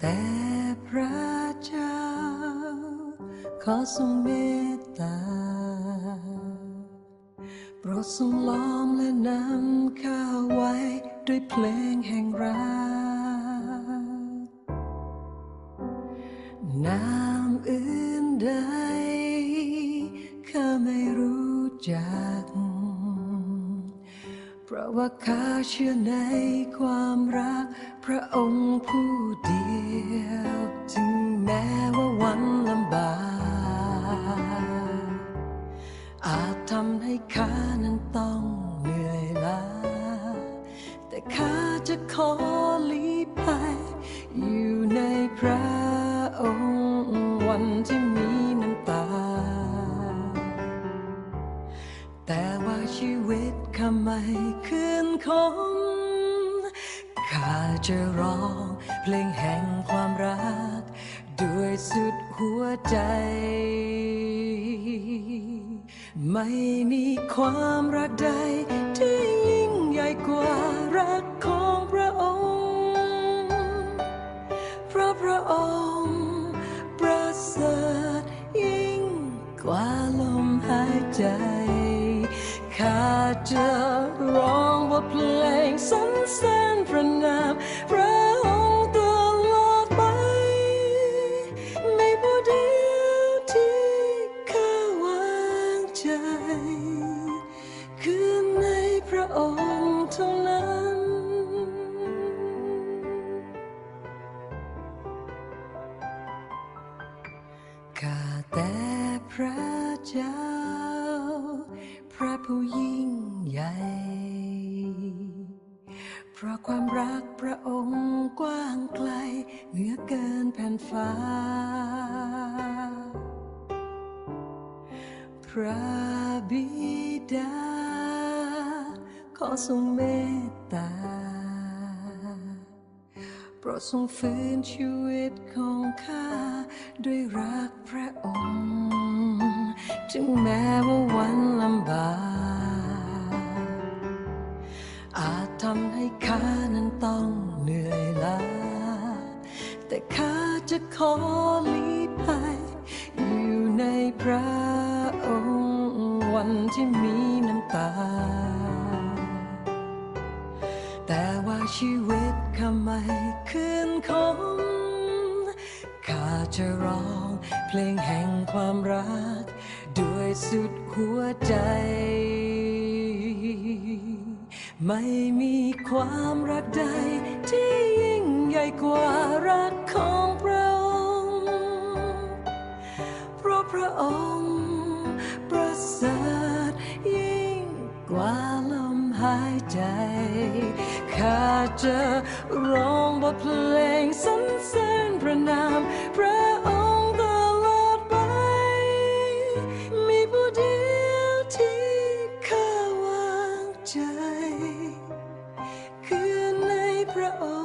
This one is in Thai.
แต่พระเจ้า ขอทรงเมตตา โปรดทรงล้อมและนำข้าไว้ ด้วยเพลงแห่งรักน้ำอื่นใดข้าไม่รู้จัก ว่าข้าเชื่อในความรัก พระองค์ผู้เดียวถึงแม้ว่าวันลำบากอาจทำให้ข้านั้นต้องเหนื่อยล้าแต่ข้าจะขอลีภัยอยู่ในพระองค์วันที่ แต่ว่าชีวิตข้าไม่คืนคงข้าจะร้องเพลงแห่งความรัก ด้วยสุดหัวใจ ไม่มีความรักใด ที่ยิ่งใหญ่กว่ารักของพระองค์เพราะพระองค์ประเสริฐยิ่งกว่าลมหายใจ ข้าจะร้องบทเพลงสรรเสริญพระนามพระองค์ตลอดไปในผู้เดียวที่ข้าวางใจ คือในพระองค์เท่านั้น ข้าแต่พระเจ้า พระผู้ยิ่งใหญ่ เพราะความรักพระองค์กว้างไกล เหนือเกินแผ่นฟ้า พระบิดา ขอทรงเมตตา โปรดทรงฟื้นชีวิตของข้า ด้วยรักพระองค์ ถึงแม้ว่าวัน จะขอลีภัยอยู่ในพระองค์วันที่มีน้ำตา แต่ว่าชีวิตข้าไม่คืนคงข้าจะร้องเพลงแห่งความรัก ด้วยสุดหัวใจ ไม่มีความรักใดที่ กว่าลมหายใจข้าจะร้องบทเพลงสรรเสริญพระนามพระองค์ตลอดไป มีผู้เดียวที่ข้าวางใจ คือในพระองค์